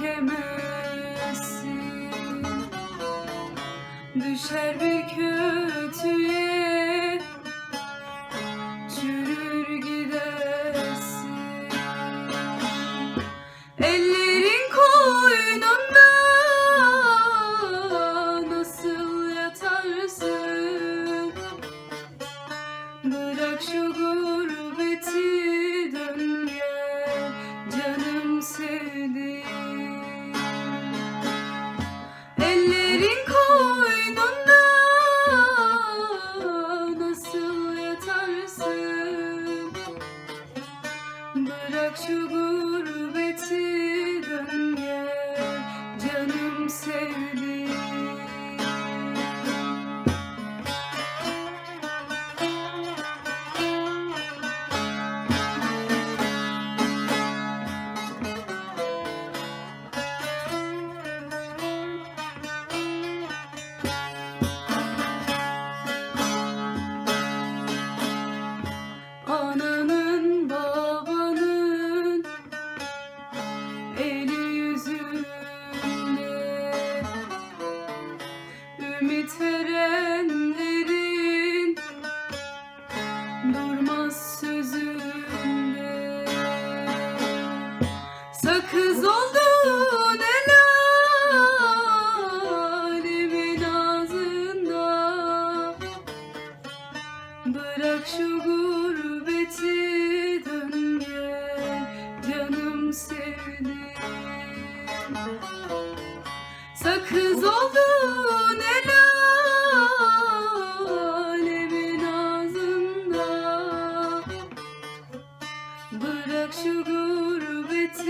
çekemezsin. Düşer bir kötüye Bırak şu gurbeti dön gel canım sevdiğim Verenlerin durmaz sözünde. Sakız oldun el alemin Bırak şu gurbeti dön gel canım sevdiğim Sakız oldun şu gurbeti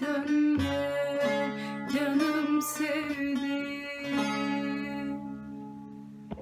dön